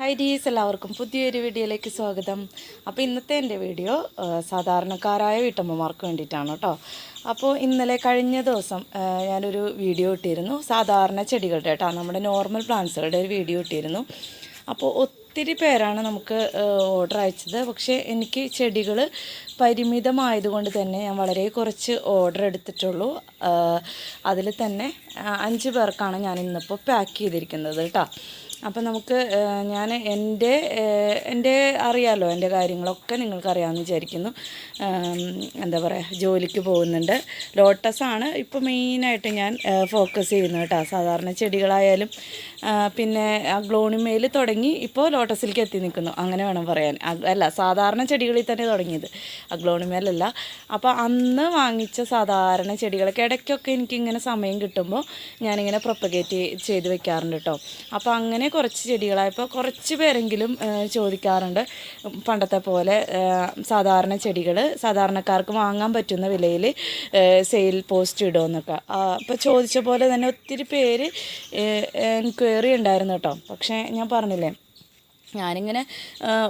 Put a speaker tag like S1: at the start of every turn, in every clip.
S1: High ഡീസ് എല്ലാവർക്കും പുതിയൊരു വീഡിയോയിലേക്ക് സ്വാഗതം. അപ്പോൾ ഇന്നത്തെ എന്റെ വീഡിയോ സാധാരണക്കാരായ വീട്ടമ്മമാർക്ക് വേണ്ടിയിട്ടാണ് കേട്ടോ. അപ്പോൾ ഇന്നലെ കഴിഞ്ഞ ദിവസം ഞാനൊരു വീഡിയോ ഇട്ടിരുന്നു. സാധാരണ ചെടികളുടെ കേട്ടോ നമ്മുടെ നോർമൽ പ്ലാന്റ്സുകളുടെ ഒരു വീഡിയോ ഇട്ടിരുന്നു. അപ്പോൾ ഒത്തിരി പേരാണ് നമുക്ക് ഓർഡർ അയച്ചത്. പക്ഷേ എനിക്ക് ചെടികൾ പരിമിതമായതുകൊണ്ട് തന്നെ ഞാൻ വളരെ കുറച്ച് ഓർഡർ എടുത്തിട്ടുള്ളൂ. അതിൽ തന്നെ അഞ്ച് പേർക്കാണ് ഞാൻ ഇന്നിപ്പോൾ പാക്ക് ചെയ്തിരിക്കുന്നത് കേട്ടോ. അപ്പം നമുക്ക് ഞാൻ എന്റെ എന്റെ അറിയാമല്ലോ എന്റെ കാര്യങ്ങളൊക്കെ നിങ്ങൾക്കറിയാമെന്ന് വിചാരിക്കുന്നു. എന്താ പറയുക ജോലിക്ക് പോകുന്നുണ്ട്. ലോട്ടസാണ് ഇപ്പോൾ മെയിനായിട്ട് ഞാൻ ഫോക്കസ് ചെയ്യുന്നത് കേട്ടോ സാധാരണ ചെടികളായാലും പിന്നെ ഗ്ലോണിമയിൽ തുടങ്ങി ഇപ്പോൾ ലോട്ടസിലേക്ക് എത്തി നിൽക്കുന്നു. അങ്ങനെ വേണം പറയാൻ. അല്ല സാധാരണ ചെടികളിൽ തന്നെ തുടങ്ങിയത്. അഗ്ലോണിമയിലല്ല അപ്പോൾ അന്ന് വാങ്ങിച്ച സാധാരണ ചെടികളൊക്കെ ഇടയ്ക്കൊക്കെ എനിക്കിങ്ങനെ സമയം കിട്ടുമ്പോൾ ഞാനിങ്ങനെ പ്രൊപ്പഗേറ്റ് ചെയ്ത് വെക്കാറുണ്ട് കേട്ടോ അപ്പോൾ അങ്ങനെ കുറച്ച് ചെടികളായപ്പോൾ കുറച്ച് പേരെങ്കിലും ചോദിക്കാറുണ്ട്. പണ്ടത്തെ പോലെ സാധാരണ ചെടികൾ സാധാരണക്കാർക്ക് വാങ്ങാൻ പറ്റുന്ന വിലയിൽ സെയിൽ പോസ്റ്റ് ഇടുമെന്നൊക്കെ അപ്പോൾ ചോദിച്ച പോലെ തന്നെ ഒത്തിരി പേര് എൻക്വയറി ഉണ്ടായിരുന്നു കേട്ടോ. പക്ഷേ ഞാൻ പറഞ്ഞില്ലേ ഞാനിങ്ങനെ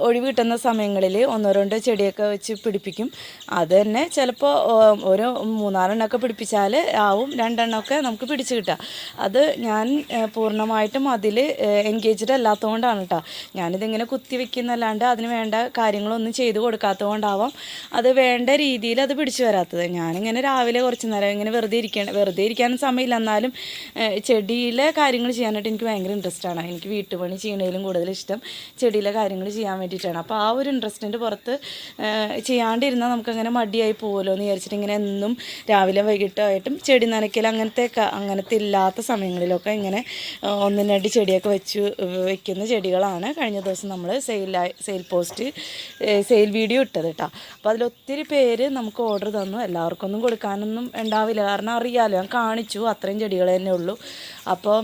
S1: ഒഴിവ് കിട്ടുന്ന സമയങ്ങളിൽ ഒന്നോ രണ്ടോ ചെടിയൊക്കെ വെച്ച് പിടിപ്പിക്കും. അത് തന്നെ ചിലപ്പോൾ ഒരു മൂന്നാലെണ്ണമൊക്കെ പിടിപ്പിച്ചാൽ ആവും രണ്ടെണ്ണമൊക്കെ നമുക്ക് പിടിച്ച് കിട്ടുക. അത് ഞാൻ പൂർണമായിട്ടും അതിൽ എൻഗേജ്ഡ് അല്ലാത്തതുകൊണ്ടാണ് കേട്ടോ ഞാനിതിങ്ങനെ കുത്തി വെക്കുന്നല്ലാണ്ട് അതിന് വേണ്ട കാര്യങ്ങളൊന്നും ചെയ്ത് കൊടുക്കാത്തതുകൊണ്ടാവാം അത് വേണ്ട രീതിയിൽ അത് പിടിച്ചു വരാത്തത്. ഞാനിങ്ങനെ രാവിലെ കുറച്ച് നേരം ഇങ്ങനെ വെറുതെ ഇരിക്കണം വെറുതെ ഇരിക്കാനും സമയമില്ല. എന്നാലും ചെടിയിലെ കാര്യങ്ങൾ ചെയ്യാനായിട്ട് എനിക്ക് ഭയങ്കര ഇൻട്രസ്റ്റ് ആണ്. എനിക്ക് വീട്ടുപണി ചെയ്യണതിലും കൂടുതൽ ഇഷ്ടം ചെടിയിലെ കാര്യങ്ങൾ ചെയ്യാൻ വേണ്ടിയിട്ടാണ്. അപ്പോൾ ആ ഒരു ഇൻട്രസ്റ്റിന്റെ പുറത്ത് ചെയ്യാണ്ടിരുന്നാൽ നമുക്കങ്ങനെ മടിയായി പോകുമല്ലോ എന്ന് വിചാരിച്ചിട്ട് ഇങ്ങനെ എന്നും രാവിലെ വൈകിട്ടായിട്ടും ചെടി നനയ്ക്കൽ അങ്ങനത്തെ അങ്ങനത്തെ ഇല്ലാത്ത സമയങ്ങളിലൊക്കെ ഇങ്ങനെ ഒന്നും രണ്ട് ചെടിയൊക്കെ വെച്ച് വെക്കുന്ന ചെടികളാണ് കഴിഞ്ഞ ദിവസം നമ്മൾ സെയിലായി സെയിൽ പോസ്റ്റ് സെയിൽ വീഡിയോ ഇട്ടത് കേട്ടോ അപ്പോൾ അതിലൊത്തിരി പേര് നമുക്ക് ഓർഡർ തന്നു. എല്ലാവർക്കും ഒന്നും കൊടുക്കാനൊന്നും ഉണ്ടാവില്ല. കാരണം അറിയാമല്ലോ ഞാൻ കാണിച്ചു. അത്രയും ചെടികൾ തന്നെ ഉള്ളൂ. അപ്പോൾ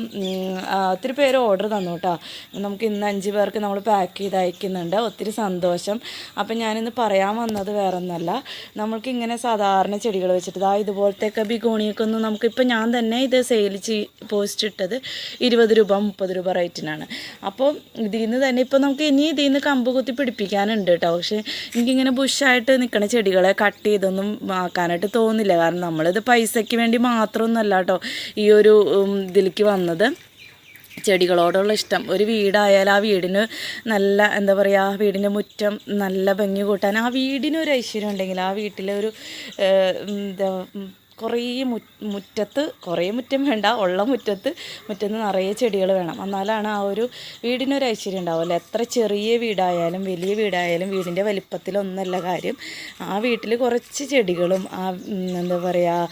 S1: ഒത്തിരി പേര് ഓർഡർ തന്നു കേട്ടോ നമുക്ക് ഇന്ന് അഞ്ച് പേർക്ക് നമ്മൾ പാക്ക് ചെയ്ത് അയക്കുന്നുണ്ട് ഒത്തിരി സന്തോഷം. അപ്പം ഞാനിന്ന് പറയാൻ വന്നത് വേറെ ഒന്നല്ല നമ്മൾക്ക് ഇങ്ങനെ സാധാരണ ചെടികൾ വെച്ചിട്ട് ഇതാ ഇതുപോലത്തെയൊക്കെ ബിഗോണിയൊക്കെ ഒന്നും നമുക്കിപ്പോൾ ഞാൻ തന്നെ ഇത് സെയിൽ ചെയ് പോസ്റ്റ് ഇട്ടത് ഇരുപത് രൂപ മുപ്പത് രൂപ റേറ്റിനാണ് അപ്പോൾ ഇതിൽ നിന്ന് തന്നെ ഇപ്പോൾ നമുക്ക് ഇനി ഇതിൽ നിന്ന് കമ്പ് കുത്തി പിടിപ്പിക്കാനുണ്ട് കേട്ടോ പക്ഷേ എനിക്കിങ്ങനെ ബുഷായിട്ട് നിൽക്കുന്ന ചെടികളെ കട്ട് ചെയ്തൊന്നും ആക്കാനായിട്ട് തോന്നില്ല. കാരണം നമ്മളിത് പൈസയ്ക്ക് വേണ്ടി മാത്രമൊന്നുമല്ല കേട്ടോ ഈ ഒരു ഉം, ഇതിലേക്ക് വന്നത് ചെടികളോടുള്ള ഇഷ്ടം. ഒരു വീടായാൽ ആ വീടിന് നല്ല എന്താ പറയുക വീടിന്റെ മുറ്റം നല്ല ഭംഗി കൂട്ടാൻ ആ വീടിനൊരു ഐശ്വര്യം ഉണ്ടെങ്കിൽ ആ വീട്ടിലെ ഒരു എന്താ കുറേ മുറ്റത്ത് കുറേ മുറ്റം വേണ്ട ഉള്ള മുറ്റത്ത് മുറ്റത്ത് നിറയെ ചെടികൾ വേണം. എന്നാലാണ് ആ ഒരു വീടിനൊരു ഐശ്വര്യം ഉണ്ടാവില്ല എത്ര ചെറിയ വീടായാലും വലിയ വീടായാലും വീടിന്റെ വലിപ്പത്തിലൊന്നല്ല കാര്യം. ആ വീട്ടിൽ കുറച്ച് ചെടികളും ആ എന്താ പറയുക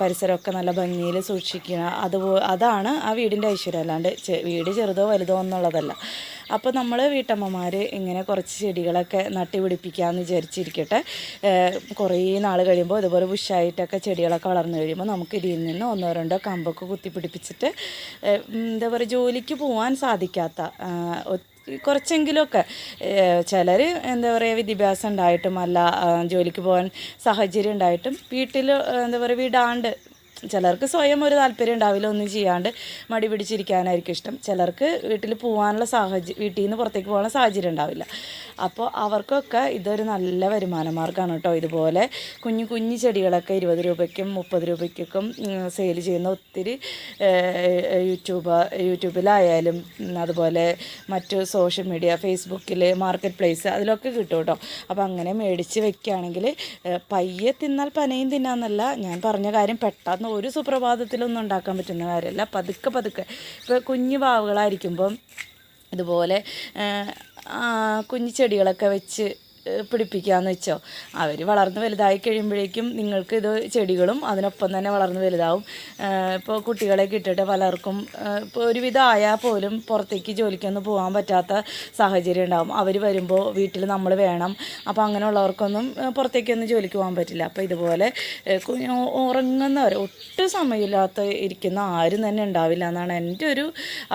S1: പരിസരമൊക്കെ നല്ല ഭംഗിയിൽ സൂക്ഷിക്കുക. അതുപോ അതാണ് ആ വീടിന്റെ ഐശ്വര്യം. അല്ലാണ്ട് വീട് ചെറുതോ വലുതോ എന്നുള്ളതല്ല അപ്പോൾ നമ്മൾ വീട്ടമ്മമാർ ഇങ്ങനെ കുറച്ച് ചെടികളൊക്കെ നട്ടി പിടിപ്പിക്കാമെന്ന് വിചാരിച്ചിരിക്കട്ടെ കുറേ നാൾ കഴിയുമ്പോൾ ഇതുപോലെ ബുഷായിട്ടൊക്കെ ചെടികളൊക്കെ വളർന്നു കഴിയുമ്പോൾ നമുക്ക് ഇതിൽ നിന്ന് ഒന്നോ രണ്ടോ കമ്പൊക്കെ കുത്തി പിടിപ്പിച്ചിട്ട് ഏഹ് എന്താ പറയുക ജോലിക്ക് പോകാൻ സാധിക്കാത്ത കുറച്ചെങ്കിലുമൊക്കെ ചിലർ എന്താ പറയുക വിദ്യാഭ്യാസം ഉണ്ടായിട്ടും അല്ല ജോലിക്ക് പോകാൻ സാഹചര്യം ഉണ്ടായിട്ടും വീട്ടിൽ എന്താ പറയുക വിടാണ്ട് ചിലർക്ക് സ്വയം ഒരു താല്പര്യം ഉണ്ടാവില്ല ഒന്നും ചെയ്യാണ്ട് മടി പിടിച്ചിരിക്കാനായിരിക്കും ഇഷ്ടം. ചിലർക്ക് വീട്ടിൽ പോകാനുള്ള സാഹചര്യം വീട്ടിൽ നിന്ന് പുറത്തേക്ക് പോകാനുള്ള സാഹചര്യം ഉണ്ടാവില്ല. അപ്പോൾ അവർക്കൊക്കെ ഇതൊരു നല്ല വരുമാന മാർഗമാണ് കേട്ടോ. ഇതുപോലെ കുഞ്ഞു കുഞ്ഞു ചെടികളൊക്കെ ഇരുപത് രൂപയ്ക്കും മുപ്പത് രൂപയ്ക്കൊക്കെ സെയിൽ ചെയ്യുന്ന ഒത്തിരി യൂട്യൂബ് യൂട്യൂബിലായാലും അതുപോലെ മറ്റ് സോഷ്യൽ മീഡിയ ഫേസ്ബുക്കിൽ മാർക്കറ്റ് പ്ലേസ് അതിലൊക്കെ കിട്ടും കേട്ടോ. അപ്പോൾ അങ്ങനെ മേടിച്ച് വെക്കുകയാണെങ്കിൽ പയ്യെ തിന്നാൽ പനയും തിന്നാന്നല്ല ഞാൻ പറഞ്ഞ കാര്യം പെട്ടെന്ന് ഒരു സുപ്രഭാതത്തിലൊന്നും ഉണ്ടാക്കാൻ പറ്റുന്ന കാര്യമല്ല. പതുക്കെ പതുക്കെ. ഇപ്പോൾ കുഞ്ഞു പാവുകളായിരിക്കുമ്പം ഇതുപോലെ കുഞ്ഞു ചെടികളൊക്കെ വെച്ച് പിടിപ്പിക്കാമെന്ന് വെച്ചോ. അവർ വളർന്ന് വലുതായി കഴിയുമ്പോഴേക്കും നിങ്ങൾക്ക് ഇത് ചെടികളും അതിനൊപ്പം തന്നെ വളർന്ന് വലുതാവും. ഇപ്പോൾ കുട്ടികളെ കിട്ടിയിട്ട് പലർക്കും ഇപ്പോൾ ഒരുവിധം ആയാൽ പോലും പുറത്തേക്ക് ജോലിക്കൊന്നും പോകാൻ പറ്റാത്ത സാഹചര്യം ഉണ്ടാവും. അവർ വരുമ്പോൾ വീട്ടിൽ നമ്മൾ വേണം. അപ്പോൾ അങ്ങനെയുള്ളവർക്കൊന്നും പുറത്തേക്കൊന്നും ജോലിക്ക് പോകാൻ പറ്റില്ല. അപ്പോൾ ഇതുപോലെ ഉറങ്ങുന്നവർ ഒട്ടും സമയമില്ലാത്ത ഇരിക്കുന്ന ആരും തന്നെ ഉണ്ടാവില്ല എന്നാണ് എന്റെ ഒരു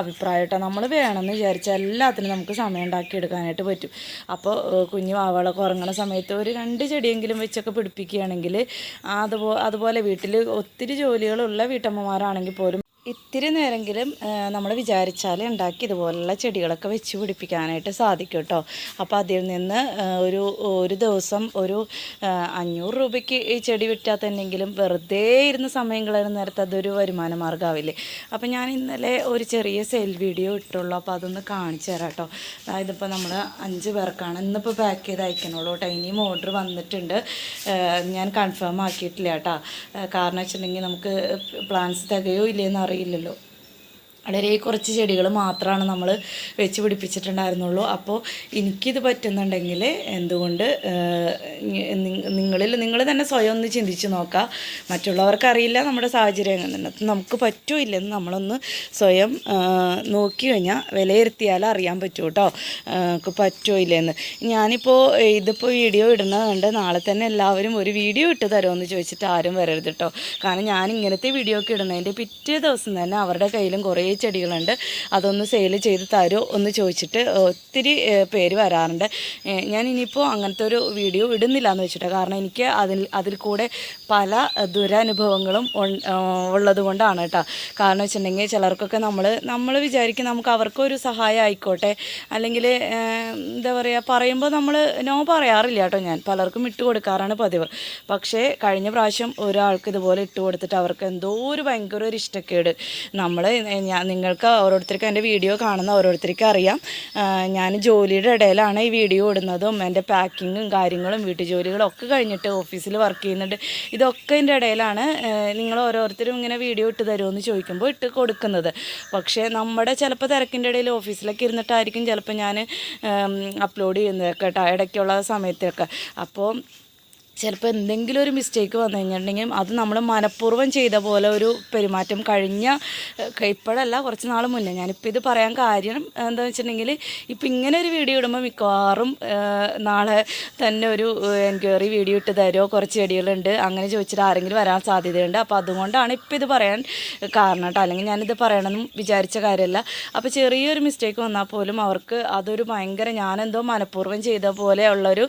S1: അഭിപ്രായം കേട്ടോ. നമ്മൾ വേണമെന്ന് വിചാരിച്ചാൽ എല്ലാത്തിനും നമുക്ക് സമയം ഉണ്ടാക്കിയെടുക്കാനായിട്ട് പറ്റും. അപ്പോൾ കുഞ്ഞു വാവകളൊക്കെ ഉറങ്ങണ സമയത്ത് ഒരു രണ്ട് ചെടിയെങ്കിലും വെച്ചൊക്കെ പിടിപ്പിക്കുകയാണെങ്കിൽ അതുപോലെ അതുപോലെ വീട്ടിൽ ഒത്തിരി ജോലികളുള്ള വീട്ടമ്മമാരാണെങ്കിൽ പോലും ഇത്തിരി നേരെങ്കിലും നമ്മൾ വിചാരിച്ചാൽ ഉണ്ടാക്കി ഇതുപോലുള്ള ചെടികളൊക്കെ വെച്ച് പിടിപ്പിക്കാനായിട്ട് സാധിക്കും കേട്ടോ അപ്പോൾ അതിൽ നിന്ന് ഒരു ഒരു ദിവസം ഒരു അഞ്ഞൂറ് രൂപയ്ക്ക് ഈ ചെടി വിറ്റാൽ തന്നെങ്കിലും വെറുതെ ഇരുന്ന സമയം കളയുന്ന നേരത്ത് അതൊരു വരുമാന മാർഗമാവില്ലേ? അപ്പോൾ ഞാൻ ഇന്നലെ ഒരു ചെറിയ സെയിൽ വീഡിയോ ഇട്ടുള്ളൂ. അപ്പോൾ അതൊന്ന് കാണിച്ചു തരാം കേട്ടോ അതായത് ഇപ്പോൾ നമ്മൾ അഞ്ച് പേർക്കാണ് ഇന്നിപ്പോൾ പാക്ക് ചെയ്ത് അയക്കണുള്ളൂ കേട്ടോ ഇനിയും ഓർഡർ വന്നിട്ടുണ്ട്. ഞാൻ കൺഫേം ആക്കിയിട്ടില്ല കേട്ടോ കാരണം വെച്ചിട്ടുണ്ടെങ്കിൽ നമുക്ക് പ്ലാൻസ് തികയോ ഇല്ലയെന്ന് അറിയില്ലല്ലോ. വളരെ കുറച്ച് ചെടികൾ മാത്രമാണ് നമ്മൾ വെച്ച് പിടിപ്പിച്ചിട്ടുണ്ടായിരുന്നുള്ളൂ. അപ്പോൾ എനിക്കിത് പറ്റുന്നുണ്ടെങ്കിൽ എന്തുകൊണ്ട് നിങ്ങളിൽ നിങ്ങൾ തന്നെ സ്വയം ഒന്ന് ചിന്തിച്ച് നോക്കുക മറ്റുള്ളവർക്കറിയില്ല നമ്മുടെ സാഹചര്യം എങ്ങനെ നമുക്ക് പറ്റുമോ ഇല്ലെന്ന് നമ്മളൊന്ന് സ്വയം നോക്കി കഴിഞ്ഞാൽ വിലയിരുത്തിയാൽ അറിയാൻ പറ്റൂ കേട്ടോ നമുക്ക് പറ്റുമോ ഇല്ലെന്ന്. ഞാനിപ്പോൾ ഇതിപ്പോൾ വീഡിയോ ഇടുന്നതുകൊണ്ട് നാളെ തന്നെ എല്ലാവരും ഒരു വീഡിയോ ഇട്ട് തരുമെന്ന് ചോദിച്ചിട്ട് ആരും വരരുത് കേട്ടോ കാരണം ഞാൻ ഇങ്ങനത്തെ വീഡിയോ ഒക്കെ ഇടുന്നതിന്റെ പിറ്റേ ദിവസം തന്നെ അവരുടെ കയ്യിലും കുറേ ചെടികളുണ്ട്. അതൊന്ന് സെയിൽ ചെയ്ത് തരുമോ ഒന്ന് ചോദിച്ചിട്ട് ഒത്തിരി പേര് വരാറുണ്ട്. ഞാൻ ഇനിയിപ്പോൾ അങ്ങനത്തെ ഒരു വീഡിയോ ഇടുന്നില്ല എന്ന് വെച്ചിട്ട്. കാരണം എനിക്ക് അതിൽ അതിൽ കൂടെ പല ദുരനുഭവങ്ങളും ഉള്ളത് കൊണ്ടാണ് കേട്ടോ. കാരണം വെച്ചിട്ടുണ്ടെങ്കിൽ ചിലർക്കൊക്കെ നമ്മൾ നമ്മൾ വിചാരിക്കും നമുക്ക് അവർക്കൊരു സഹായം ആയിക്കോട്ടെ. അല്ലെങ്കിൽ എന്താ പറയുക പറയുമ്പോൾ നമ്മൾ നോ പറയാറില്ല കേട്ടോ ഞാൻ. പലർക്കും ഇട്ട് കൊടുക്കാറാണ് പതിവ്. പക്ഷേ കഴിഞ്ഞ പ്രാവശ്യം ഒരാൾക്ക് ഇതുപോലെ ഇട്ട് കൊടുത്തിട്ട് അവർക്ക് എന്തോ ഒരു ഭയങ്കര ഒരു ഇഷ്ടക്കേട്. നമ്മൾ ഞാൻ നിങ്ങൾക്ക് ഓരോരുത്തർക്കും എന്റെ വീഡിയോ കാണുന്ന ഓരോരുത്തർക്കും അറിയാം. ഞാൻ ജോലിയുടെ ഇടയിലാണ് ഈ വീഡിയോ ഇടുന്നതും എന്റെ പാക്കിങ്ങും കാര്യങ്ങളും വീട്ടു ജോലികളും ഒക്കെ കഴിഞ്ഞിട്ട് ഓഫീസിൽ വർക്ക് ചെയ്യുന്നുണ്ട്. ഇതൊക്കെ എന്റെ ഇടയിലാണ് നിങ്ങൾ ഓരോരുത്തരും ഇങ്ങനെ വീഡിയോ ഇട്ട് തരുമെന്ന് ചോദിക്കുമ്പോൾ ഇട്ട് കൊടുക്കുന്നത്. പക്ഷേ നമ്മുടെ ചിലപ്പോൾ തിരക്കിന്റെ ഇടയിൽ ഓഫീസിലൊക്കെ ഇരുന്നിട്ടായിരിക്കും ചിലപ്പോൾ ഞാൻ അപ്ലോഡ് ചെയ്യുന്നതൊക്കെ കേട്ടോ ഇടയ്ക്കുള്ള സമയത്തൊക്കെ അപ്പോൾ ചിലപ്പോൾ എന്തെങ്കിലും ഒരു മിസ്റ്റേക്ക് വന്നു കഴിഞ്ഞിട്ടുണ്ടെങ്കിൽ അത് നമ്മൾ മനഃപൂർവം ചെയ്ത പോലെ ഒരു പെരുമാറ്റം കഴിഞ്ഞ ഇപ്പോഴല്ല കുറച്ച് നാൾ മുന്നേ. ഞാനിപ്പോൾ ഇത് പറയാൻ കാര്യം എന്താണെന്ന് വെച്ചിട്ടുണ്ടെങ്കിൽ ഇപ്പം ഇങ്ങനെ ഒരു വീഡിയോ ഇടുമ്പോൾ മിക്കവാറും നാളെ തന്നെ ഒരു എൻക്വയറി വീഡിയോ ഇട്ട് തരുമോ കുറച്ച് ചെടികളുണ്ട്. അങ്ങനെ ചോദിച്ചിട്ട് ആരെങ്കിലും വരാൻ സാധ്യതയുണ്ട്. അപ്പോൾ അതുകൊണ്ടാണ് ഇപ്പോൾ ഇത് പറയാൻ കാരണം കേട്ടോ. അല്ലെങ്കിൽ ഞാനിത് പറയണമെന്നും വിചാരിച്ച കാര്യമല്ല. അപ്പോൾ ചെറിയൊരു മിസ്റ്റേക്ക് വന്നാൽ പോലും അവർക്ക് അതൊരു ഭയങ്കര ഞാനെന്തോ മനഃപൂർവം ചെയ്ത പോലെയുള്ളൊരു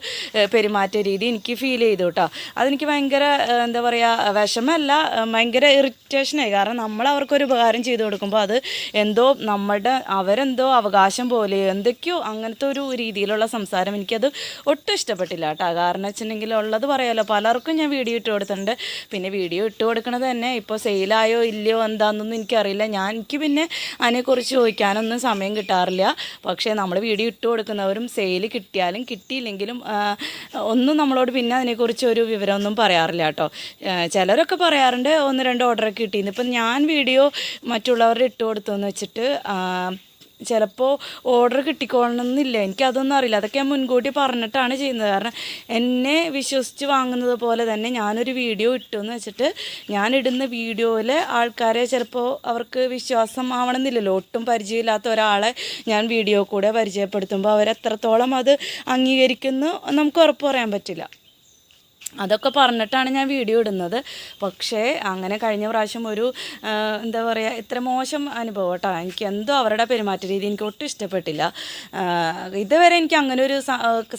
S1: പെരുമാറ്റ രീതി എനിക്ക് ഫീൽ ചെയ്തു കേട്ടോ അതെനിക്ക് ഭയങ്കര എന്താ പറയുക വിഷമല്ല ഏഹ്, ഭയങ്കര ഇറിറ്റേഷനായി കാരണം നമ്മൾ അവർക്കൊരു ഉപകാരം ചെയ്തു കൊടുക്കുമ്പോൾ അത് എന്തോ നമ്മുടെ അവരെന്തോ അവകാശം പോലെ എന്തൊക്കെയോ അങ്ങനത്തെ ഒരു രീതിയിലുള്ള സംസാരം എനിക്കത് ഒട്ടും ഇഷ്ടപ്പെട്ടില്ല കേട്ടോ. കാരണം വെച്ചിട്ടുണ്ടെങ്കിൽ ഉള്ളത് പറയാലോ. പലർക്കും ഞാൻ വീഡിയോ ഇട്ട് കൊടുത്തിട്ടുണ്ട്. പിന്നെ വീഡിയോ ഇട്ട് കൊടുക്കണത് തന്നെ ഇപ്പോൾ സെയിലായോ ഇല്ലയോ എന്താണെന്നൊന്നും എനിക്കറിയില്ല. ഞാൻ എനിക്ക് പിന്നെ അതിനെക്കുറിച്ച് ചോദിക്കാനൊന്നും സമയം കിട്ടാറില്ല. പക്ഷേ നമ്മൾ വീഡിയോ ഇട്ട് കൊടുക്കുന്നവരും സെയിൽ കിട്ടിയാലും കിട്ടിയില്ലെങ്കിലും ഒന്നും നമ്മളോട് പിന്നെ അതിനെക്കുറിച്ച് ഒരു വിവരമൊന്നും പറയാറില്ല കേട്ടോ. ചിലരൊക്കെ പറയാറുണ്ട് ഒന്ന് രണ്ട് ഓർഡറൊക്കെ കിട്ടിയിരുന്നു ഇപ്പം ഞാൻ വീഡിയോ മറ്റുള്ളവരുടെ ഇട്ട് കൊടുത്തെന്ന് വെച്ചിട്ട് ചിലപ്പോൾ ഓർഡർ കിട്ടിക്കോളണമെന്നില്ല എനിക്കതൊന്നും അറിയില്ല. അതൊക്കെ ഞാൻ മുൻകൂട്ടി പറഞ്ഞിട്ടാണ് ചെയ്യുന്നത്. കാരണം എന്നെ വിശ്വസിച്ച് വാങ്ങുന്നത് പോലെ തന്നെ ഞാനൊരു വീഡിയോ ഇട്ടു എന്ന് വെച്ചിട്ട് ഞാൻ ഇടുന്ന വീഡിയോയിൽ ആൾക്കാരെ ചിലപ്പോൾ അവർക്ക് വിശ്വാസം ആവണമെന്നില്ലല്ലോ ഒട്ടും പരിചയമില്ലാത്ത ഒരാളെ ഞാൻ വീഡിയോ കൂടെ പരിചയപ്പെടുത്തുമ്പോൾ അവരെത്രത്തോളം അത് അംഗീകരിക്കുന്നു നമുക്ക് ഉറപ്പ് പറയാൻ പറ്റില്ല. അതൊക്കെ പറഞ്ഞിട്ടാണ് ഞാൻ വീഡിയോ ഇടുന്നത്. പക്ഷേ അങ്ങനെ കഴിഞ്ഞ പ്രാവശ്യം ഒരു എന്താ പറയുക ഇത്ര മോശം അനുഭവം കേട്ടോ. എനിക്ക് എന്തോ അവരുടെ പെരുമാറ്റ രീതി എനിക്ക് ഒട്ടും ഇഷ്ടപ്പെട്ടില്ല. ഇതുവരെ എനിക്ക് അങ്ങനെ ഒരു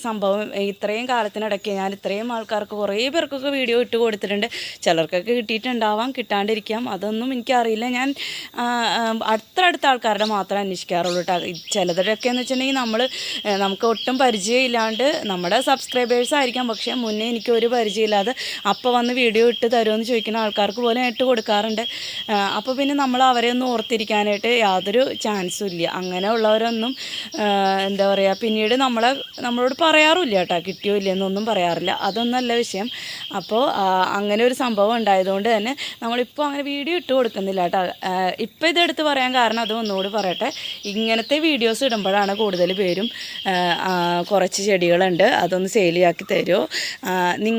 S1: സംഭവം ഇത്രയും കാലത്തിനിടയ്ക്ക് ഞാൻ ഇത്രയും ആൾക്കാർക്ക് കുറേ പേർക്കൊക്കെ വീഡിയോ ഇട്ട് കൊടുത്തിട്ടുണ്ട്. ചിലർക്കൊക്കെ കിട്ടിയിട്ടുണ്ടാവാം കിട്ടാണ്ടിരിക്കാം. അതൊന്നും എനിക്കറിയില്ല. ഞാൻ ആ, അടുത്ത ആൾക്കാരുടെ മാത്രമേ അന്വേഷിക്കാറുള്ളൂ കേട്ടോ. ചിലതൊക്കെ എന്ന് വെച്ചിട്ടുണ്ടെങ്കിൽ നമ്മൾ നമുക്ക് ഒട്ടും പരിചയമില്ലാണ്ട് നമ്മുടെ സബ്സ്ക്രൈബേഴ്സ് ആയിരിക്കാം പക്ഷേ മുന്നേ എനിക്ക് ഒരു പരിചയമില്ലാതെ അപ്പോൾ വന്ന് വീഡിയോ ഇട്ട് തരുമെന്ന് ചോദിക്കുന്ന ആൾക്കാർക്ക് പോലും ഇട്ട് കൊടുക്കാറുണ്ട്. അപ്പോൾ പിന്നെ നമ്മൾ അവരെ ഒന്നും ഓർത്തിരിക്കാനായിട്ട് യാതൊരു ചാൻസും ഇല്ല. അങ്ങനെയുള്ളവരൊന്നും എന്താ പറയുക പിന്നീട് നമ്മളെ നമ്മളോട് പറയാറുമില്ല കേട്ടോ കിട്ടിയോ ഇല്ലയെന്നൊന്നും പറയാറില്ല. അതൊന്നല്ല വിഷയം. അപ്പോൾ അങ്ങനെ ഒരു സംഭവം ഉണ്ടായതുകൊണ്ട് തന്നെ നമ്മളിപ്പോൾ അങ്ങനെ വീഡിയോ ഇട്ട് കൊടുക്കുന്നില്ല കേട്ടോ. ഇപ്പോൾ ഇതെടുത്ത് പറയാൻ കാരണം അത് ഒന്നുകൂടി പറയട്ടെ. ഇങ്ങനത്തെ വീഡിയോസ് ഇടുമ്പോഴാണ് കൂടുതൽ പേരും കുറച്ച് ചെടികളുണ്ട്. അതൊന്ന് സെയിലാക്കി തരുമോ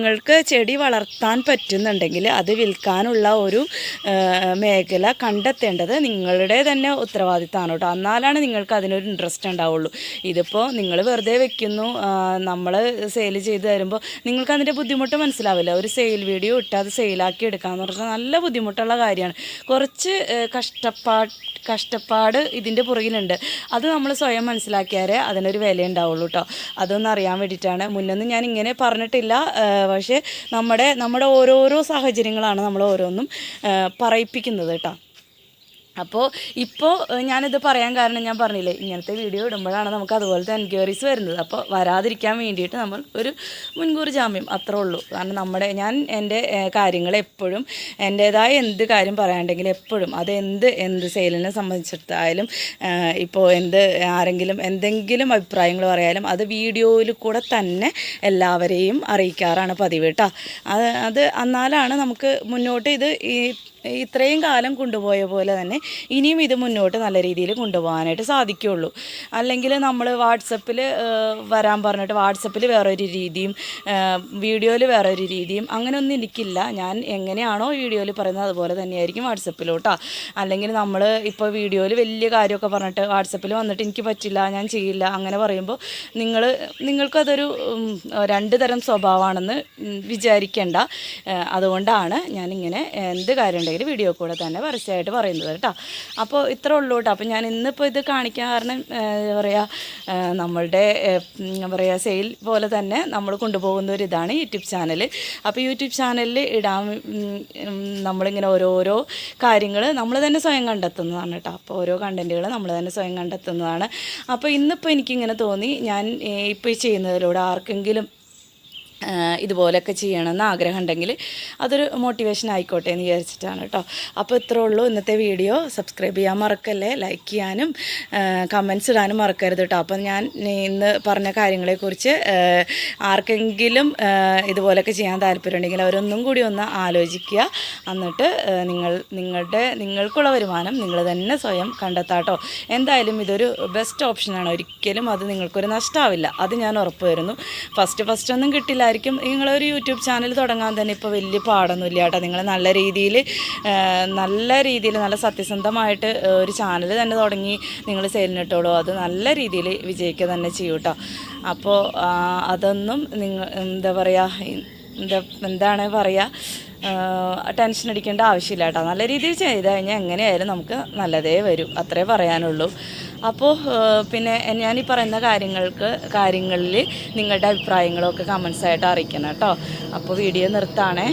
S1: നിങ്ങൾക്ക് ചെടി വളർത്താൻ പറ്റുന്നുണ്ടെങ്കിൽ അത് വിൽക്കാനുള്ള ഒരു മേഖല കണ്ടെത്തേണ്ടത് നിങ്ങളുടെ തന്നെ ഉത്തരവാദിത്തമാണ് കേട്ടോ. എന്നാലാണ് നിങ്ങൾക്ക് അതിനൊരു ഇൻട്രസ്റ്റ് ഉണ്ടാവുള്ളൂ. ഇതിപ്പോൾ നിങ്ങൾ വെറുതെ വെക്കുന്നു നമ്മൾ സെയിൽ ചെയ്ത് തരുമ്പോൾ നിങ്ങൾക്ക് അതിന്റെ ബുദ്ധിമുട്ട് മനസ്സിലാവില്ല. ഒരു സെയിൽ വീഡിയോ ഇട്ട് അത് സെയിലാക്കി എടുക്കാമെന്ന് പറഞ്ഞാൽ നല്ല ബുദ്ധിമുട്ടുള്ള കാര്യമാണ്. കുറച്ച് കഷ്ടപ്പാട് കഷ്ടപ്പാട് ഇതിന്റെ പുറകിലുണ്ട്. അത് നമ്മൾ സ്വയം മനസ്സിലാക്കിയാലേ അതിനൊരു വില ഉണ്ടാവുള്ളൂ കേട്ടോ. അതൊന്നും അറിയാൻ വേണ്ടിയിട്ടാണ്. മുന്നൊന്നും ഞാൻ ഇങ്ങനെ പറഞ്ഞിട്ടില്ല പക്ഷേ നമ്മുടെ നമ്മുടെ ഓരോരോ സാഹചര്യങ്ങളാണ് നമ്മൾ ഓരോന്നും പറയിപ്പിക്കുന്നത് കേട്ടോ. അപ്പോൾ ഇപ്പോൾ ഞാനിത് പറയാൻ കാരണം ഞാൻ പറഞ്ഞില്ലേ ഇങ്ങനത്തെ വീഡിയോ ഇടുമ്പോഴാണ് നമുക്ക് അതുപോലത്തെ എൻക്വയറീസ് വരുന്നത്. അപ്പോൾ വരാതിരിക്കാൻ വേണ്ടിയിട്ട് നമ്മൾ ഒരു മുൻകൂർ ജാമ്യം അത്രേ ഉള്ളൂ. കാരണം നമ്മുടെ ഞാൻ എന്റെ കാര്യങ്ങൾ എപ്പോഴും എന്റേതായ എന്ത് കാര്യം പറയാണ്ടെങ്കിൽ എപ്പോഴും അത് എന്ത് എന്ത് സെയിലിനെ സംബന്ധിച്ചിടത്തായാലും ഇപ്പോൾ എന്ത് ആരെങ്കിലും എന്തെങ്കിലും അഭിപ്രായങ്ങൾ പറയാലും അത് വീഡിയോയിൽ കൂടെ തന്നെ എല്ലാവരെയും അറിയിക്കാറാണ് പതിവ് കേട്ടോ അത് അത് എന്നാലാണ് നമുക്ക് മുന്നോട്ട് ഇത് ഈ ഇത്രയും കാലം കൊണ്ടുപോയ പോലെ തന്നെ ഇനിയും ഇത് മുന്നോട്ട് നല്ല രീതിയിൽ കൊണ്ടുപോകാനായിട്ട് സാധിക്കുകയുള്ളൂ. അല്ലെങ്കിൽ നമ്മൾ വാട്സപ്പിൽ വരാൻ പറഞ്ഞിട്ട് വാട്സപ്പിൽ വേറൊരു രീതിയും വീഡിയോയിൽ വേറൊരു രീതിയും അങ്ങനെയൊന്നും എനിക്കില്ല. ഞാൻ എങ്ങനെയാണോ വീഡിയോയിൽ പറയുന്നത് അതുപോലെ തന്നെയായിരിക്കും വാട്സപ്പിലോട്ടാ. അല്ലെങ്കിൽ നമ്മൾ ഇപ്പോൾ വീഡിയോയിൽ വലിയ കാര്യമൊക്കെ പറഞ്ഞിട്ട് വാട്സപ്പിൽ വന്നിട്ട് എനിക്ക് പറ്റില്ല ഞാൻ ചെയ്യില്ല അങ്ങനെ പറയുമ്പോൾ നിങ്ങൾ നിങ്ങൾക്കതൊരു രണ്ട് തരം സ്വഭാവമാണെന്ന് വിചാരിക്കേണ്ട. അതുകൊണ്ടാണ് ഞാനിങ്ങനെ എന്ത് കാര്യം ഉണ്ടെങ്കിലും വീഡിയോ കൂടെ തന്നെ പരസ്യമായിട്ട് പറയുന്നത് കേട്ടോ. അപ്പോൾ ഇത്ര ഉള്ളൂ കേട്ടോ. അപ്പോൾ ഞാൻ ഇന്നിപ്പോൾ ഇത് കാണിക്കാൻ കാരണം എന്താ പറയുക നമ്മളുടെ എന്താ പറയുക സെയിൽ പോലെ തന്നെ നമ്മൾ കൊണ്ടുപോകുന്ന ഒരു ഇതാണ് യൂട്യൂബ് ചാനൽ. അപ്പോൾ യൂട്യൂബ് ചാനലിൽ ഇടാൻ നമ്മളിങ്ങനെ ഓരോരോ കാര്യങ്ങൾ നമ്മൾ തന്നെ സ്വയം കണ്ടെത്തുന്നതാണ് കേട്ടോ. അപ്പോൾ ഓരോ കണ്ടന്റുകൾ നമ്മൾ തന്നെ സ്വയം കണ്ടെത്തുന്നതാണ്. അപ്പോൾ ഇന്നിപ്പോൾ എനിക്കിങ്ങനെ തോന്നി ഞാൻ ഇപ്പോൾ ചെയ്യുന്നതിലൂടെ ആർക്കെങ്കിലും ഇതുപോലെയൊക്കെ ചെയ്യണമെന്ന് ആഗ്രഹം ഉണ്ടെങ്കിൽ അതൊരു മോട്ടിവേഷൻ ആയിക്കോട്ടെ എന്ന് വിചാരിച്ചിട്ടാണ് കേട്ടോ. അപ്പോൾ ഇത്രേ ഉള്ളൂ ഇന്നത്തെ വീഡിയോ. സബ്സ്ക്രൈബ് ചെയ്യാൻ മറക്കല്ലേ? ലൈക്ക് ചെയ്യാനും കമൻസ് ഇടാനും മറക്കരുത് കേട്ടോ. അപ്പം ഞാൻ ഇന്ന് പറഞ്ഞ കാര്യങ്ങളെക്കുറിച്ച് ആർക്കെങ്കിലും ഇതുപോലെയൊക്കെ ചെയ്യാൻ താല്പര്യമുണ്ടെങ്കിൽ അവരൊന്നും കൂടി ഒന്ന് ആലോചിക്കുക. എന്നിട്ട് നിങ്ങൾ നിങ്ങളുടെ നിങ്ങൾക്കുള്ള വരുമാനം നിങ്ങൾ തന്നെ സ്വയം കണ്ടെത്താട്ടോ എന്തായാലും ഇതൊരു ബെസ്റ്റ് ഓപ്ഷനാണ് ഒരിക്കലും അത് നിങ്ങൾക്കൊരു നഷ്ടമാവില്ല അത് ഞാൻ ഉറപ്പ് വരുന്നു. ഫസ്റ്റ് ഫസ്റ്റ് ഒന്നും കിട്ടില്ലായിരിക്കും നിങ്ങളൊരു യൂട്യൂബ് ചാനൽ തുടങ്ങാൻ തന്നെ ഇപ്പോൾ വലിയ പാടൊന്നുമില്ല കേട്ടോ. നിങ്ങൾ നല്ല രീതിയിൽ നല്ല രീതിയിൽ നല്ല സത്യസന്ധമായിട്ട് ഒരു ചാനൽ തന്നെ തുടങ്ങി നിങ്ങൾ സെയിലിനിട്ടോളൂ അത് നല്ല രീതിയിൽ വിജയിക്കുക തന്നെ ചെയ്യൂ കേട്ടോ. അപ്പോൾ അതൊന്നും നിങ്ങൾ എന്താ പറയുക എന്താ എന്താണ് പറയുക ടെൻഷൻ അടിക്കേണ്ട ആവശ്യമില്ല കേട്ടോ. നല്ല രീതിയിൽ ചെയ്ത് കഴിഞ്ഞാൽ എങ്ങനെയായാലും നമുക്ക് നല്ലതേ വരും. അത്രേ പറയാനുള്ളൂ. അപ്പോൾ പിന്നെ ഈ പറയുന്ന കാര്യങ്ങൾക്ക് കാര്യങ്ങളിൽ നിങ്ങളുടെ അഭിപ്രായങ്ങളൊക്കെ കമൻസ് ആയിട്ട് അറിയിക്കണം കേട്ടോ. അപ്പോൾ വീഡിയോ നിർത്താണേ.